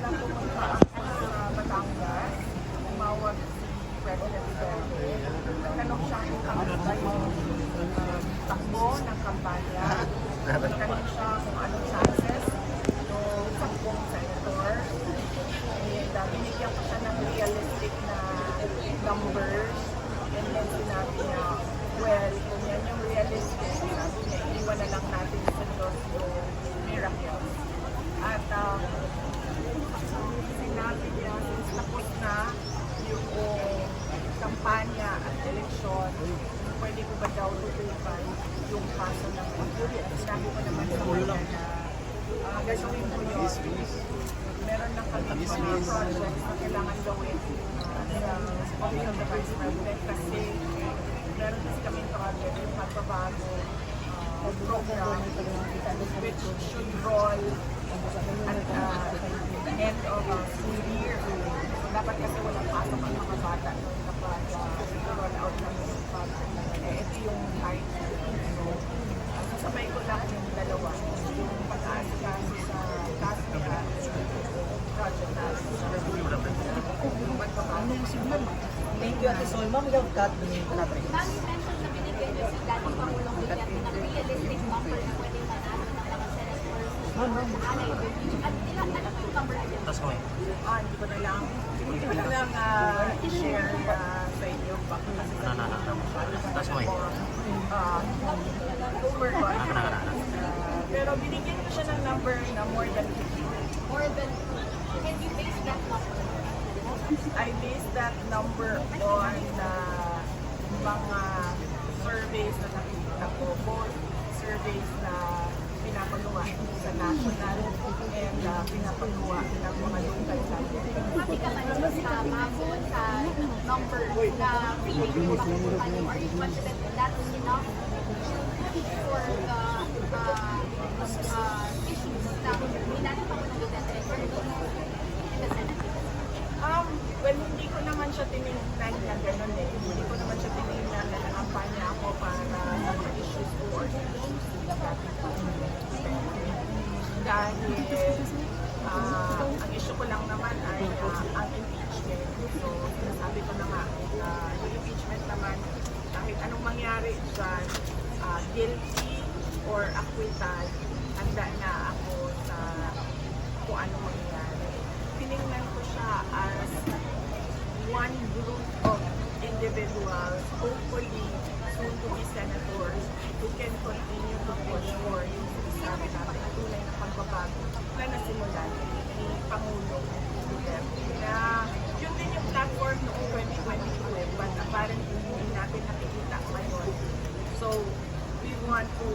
na pumunta ako sa Batangas, umawag si President Duterte. Tanong siya kung kamusta yung um, takbo ng kampanya. Tanong siya kung anong chances yung sampung senator. And uh, binigyan ko ng na numbers. And then sinabi niya, well, kung yan yung realistic, sabi niya, lang natin sa Diyos yung. At um, sinabi niya, since tapos na yung kampanya at eleksyon, pwede ko ba daw tutupan yung kaso ng Mercury? At sinabi ko naman sa kanya na uh, gagawin ko yun. Meron lang kami mga projects na kailangan gawin uh, Office of the Vice President kasi meron kasi kami project yung pagbabago uh, program which should roll at the end of uh, school year. So, dapat kasi walang pasok ang mga bata kapag uh, roll out yung project. Eh, ito yung time. So, uh, ko lang yung dalawa. Yung pag-aasikaso sa task ni project na yung pagbabago. Thank you, Ate Sol. Ma'am, cut dun yung palabre. Ma'am, you mentioned na binigay niyo si dating Pangulong Duterte ng realistic number na pwede manalo ng mga senators Ma'am, ma'am. alay with you. At ilan ano po yung number Tapos kamay. Ah, hindi ko na lang, hindi ko na lang ah, i-share ah, sa inyo. Baka kasi Na, na, na, na. Tapos kamay. Ah, over ko. Naka. Ah, pero binigyan ko siya ng number na more than 50. More than, can you base that number? I base that number on uh, mga surveys na nakikita ko, both surveys na pinapagawa sa national and uh, pinapagawa ng mga local government. Happy ka sa mabot sa number na feeling mo makukuha niyo? Are you confident that that's enough for the uh, uh, issues na ni dating Pangulong Duterte and in the Senate? Um, well, hindi ko naman siya tinignan na gano'n eh. Hindi ko naman siya tinignan na nangampanya ako para sa mga issues ko or ah, ang impeachment. So, sinasabi ko na nga, ah, yung impeachment naman, kahit anong mangyari dyan, ah, guilty or acquittal, handa na ako sa kung ano mangyari. Tinignan ko siya as one group of individuals, hopefully soon to be senators, who can continue to push for yung sinasabi natin na tunay na pagbabago na nasimulan ni Pangulong Duterte. Na yun din yung platform noong 2022 eh, but apparently hindi natin nakikita ngayon. So, we want to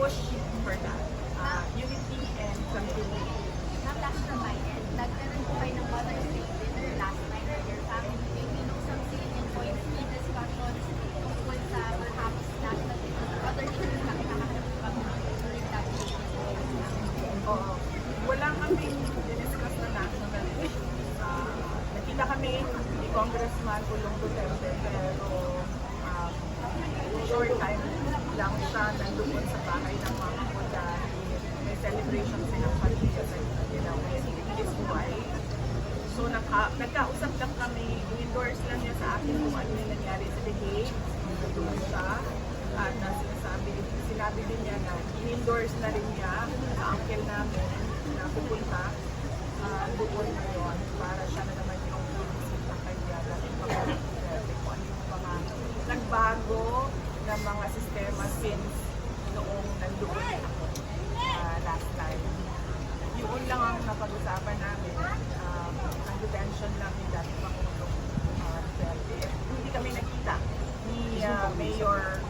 push for that. Uh, unity and continuity. Ma'am, last my end, nagkaroon po kayo ng Mother's Day dinner last night with your family know some salient points in discussions tungkol sa perhaps national issues or other issues na kinakaharap ng Pangulong during that day. Oo. Wala kaming diniscuss na national issues. Uh, nakita kami ni Congressman Pulong Duterte pero um, short time lang siya nandoon sa bahay ng ko dahil may celebration silang pamilya sa nila with his wife. So naka, nagkausap lang kami, endorse lang niya sa akin kung ano yung nangyari sa The Hague. Doon siya. At uh, sinasabi, sinabi din niya na in-endorse na rin niya sa uncle namin na pupunta uh, doon ngayon para siya na naman yung bumisita kanya dating Pangulong Duterte kung ano yung mga nagbago ng mga sistema since noong nandoon ako uh, last time. Yun lang ang napag-usapan namin. Um, ang detention lang ni dating Pangulong uh, Duterte. Hindi kami nakita ni uh, Mayor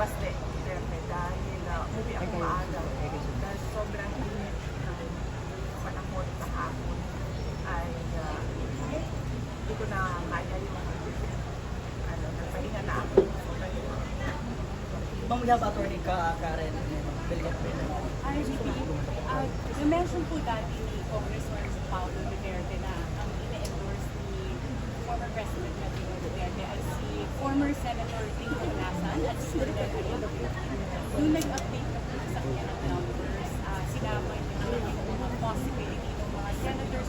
Baste Duterte dahil uh, umuwi ako maaga. Dahil sobrang init ng panahon sa hapon ay uh, hindi ko na kaya yung ano, nagpahinga na ako. Sobrang init. Ma'am, we have attorney ka Karen. Brennan. RGP, uh, na-mention po dati ni Congressman Paulo Duterte na ang ina-endorse ni former President Rodrigo Duterte ay si former Senator Tito Lasan at si Arroyo. Nung nag-update na po sa kanya ng numbers, uh, sinama niya na yung mga possibility ng mga senator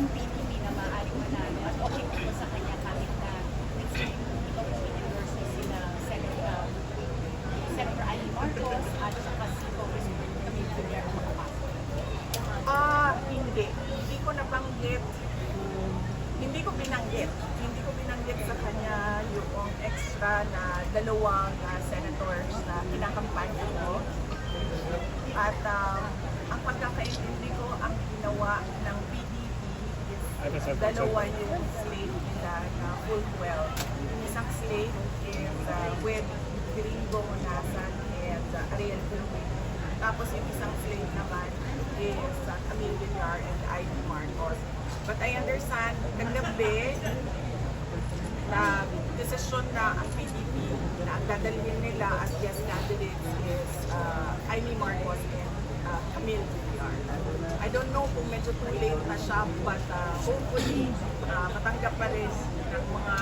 ang PDP na maaaring manalo at okay po po sa kanya kahit na next week ito po endorse sila Senator, Senator Ali Marcos at saka si Congressman Camille Villar ang makapasok. Ah, hindi. Hindi ko nabanggit. Hindi ko binanggit. Hindi ko binanggit sa kanya yung extra na dalawang ah, senators na kinakampanya ko. At um, ang pagkakaintindi ko, ang ginawa ng PDP is dalawa yung slate nila na full 12. Yung isang slate is uh, with Gringo Nasan and uh, Ariel Tulfo. Tapos yung isang slate naman is uh, Camille Villar and Ivy Marcos. But I understand, kagabi, na desisyon na ang PDP na ang dadalhin nila as guest candidates is uh, Amy Marcos and uh, Camille Villar. I don't know kung medyo too late na siya, but uh, hopefully uh, matanggap pa rin ng mga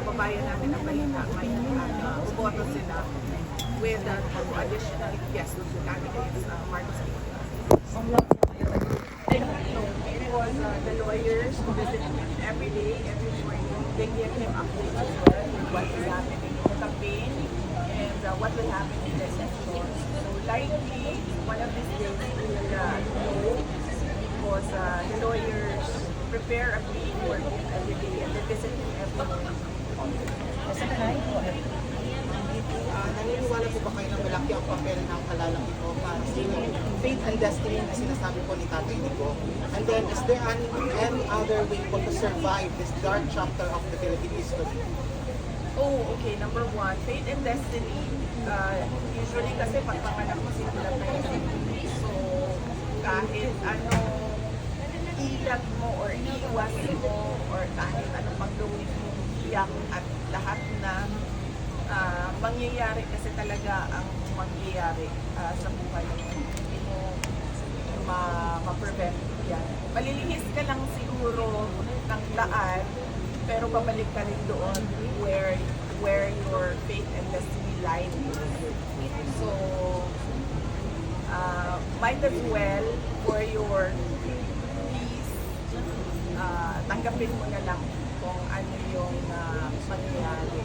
kababayan natin ng balita at uh, buboto sila with uh, two additional guest candidates, uh, Marcos and Villar. It was uh, the lawyers who visit him every day, morning. They give him updates as well what is happening in the campaign and uh, what will happen in the election. So likely, one of these days we will uh, know because uh, the lawyers prepare a brief for him every day and they visit him every. Ah, naniniwala po ba kayo na malaki ang papel ng sa inyong faith and destiny na sinasabi po ni Tatay Nico? And then, is there any, any other way po to survive this dark chapter of the Philippine history? Oh, okay. Number one, faith and destiny. Uh, usually kasi pag panganak mo sinulat na yun. So, kahit ano ilag mo or iwas mo or kahit anong paggawin mo, iyak at lahat na ah, mangyayari kasi talaga ang mangyayari ah, sa buhay mo. Ma- ma-prevent yan. Malilihis ka lang siguro ng daan, pero babalik ka rin doon where where your faith and destiny lie. So, uh, might as well for your peace, uh, tanggapin mo na lang kung ano yung uh, mangyayari.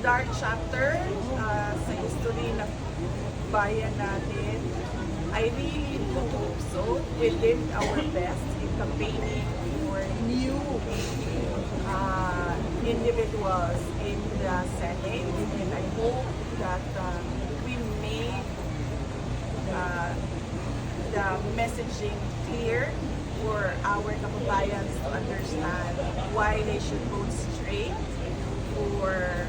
Dark chapter uh, sa history ng bayan natin. I really do hope so. We did our best in campaigning for new uh, individuals in the Senate. And I hope that uh, we make uh, the messaging clear for our kababayans to understand why they should vote straight for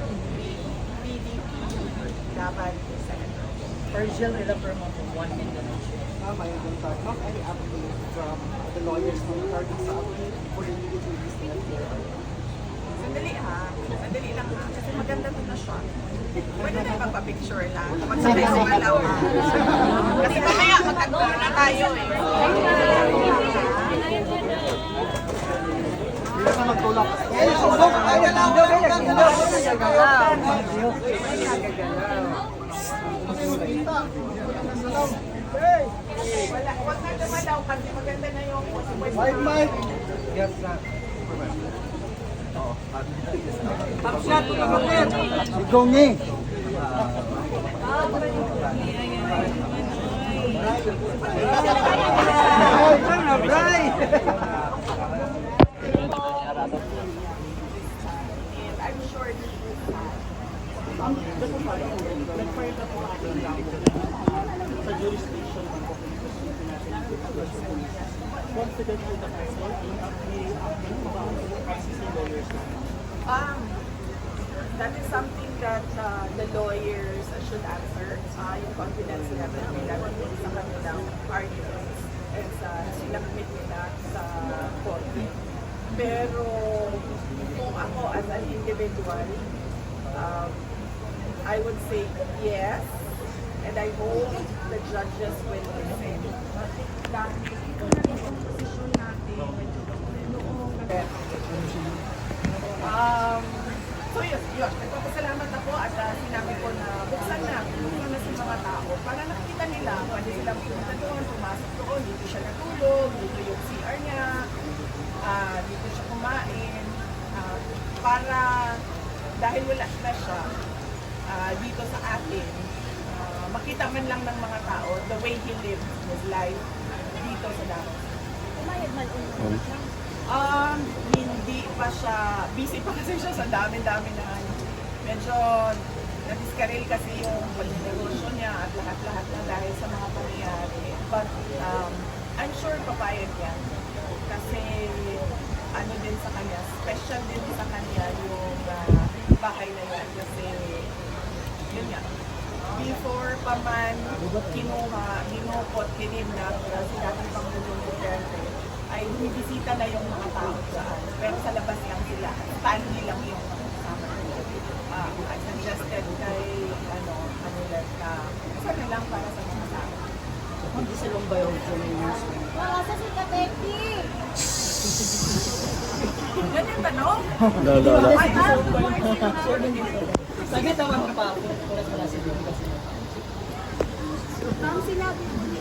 PDP ni Senator. Virgil Villavermont of One Million Nation. Ma'am, I don't have any update from the lawyers na regarding sa update for the immediate release nila here. Sandali ha. Sandali lang ha. Kasi maganda to na shot. Pwede na magpa-picture lang. Magsabay sa malaw ha. Kasi mamaya magkagano na tayo eh. Wala, wag na dumalaw kasi maganda na yung Mike, Mike! And I'm sure this will confident po the in about the lawyers Um, that is something that uh, the lawyers should answer. Uh, yung confidence level nila dun sa kanilang arguments and sa sinakmit nila sa korte. Pero kung ako as an individual, um, I would say yes. And I hope the judges will listen. Dahil Um, so yun, yun. Nagpapasalamat ako at uh, sinabi ko na buksan na, buksan na sa mga tao para nakikita nila, pwede silang pumunta doon, pumasok doon, dito siya natulog, dito yung CR niya. para dahil wala na siya ah, dito sa atin, ah, makita man lang ng mga tao the way he lived his life dito sa Davao. Um, hindi pa siya, busy pa kasi siya sa dami-dami na ano. Medyo nadiskaril kasi yung pagnegosyo niya at lahat-lahat na dahil sa mga pangyayari. But um, I'm sure papayag yan. Kasi ano din sa kanya, special din sa kanya yung ah, bahay na yan. Kasi yun nga, before pa man kinuha, binukot, kinidnap na si dating Pangulong Duterte, ay bumibisita na yung mga tao dyan. Pero sa labas lang sila. Stanley lang yung kasama nila. Ah, I suggested kay, ano, kanila na, sana lang para sa mga tao. Hindi sa ko may news. Wala si Kateki! Yan yung tanong. Lala. Ay, ah, Sabi tama pa ako. Wala si Bibi kasi. Ang sinabi mo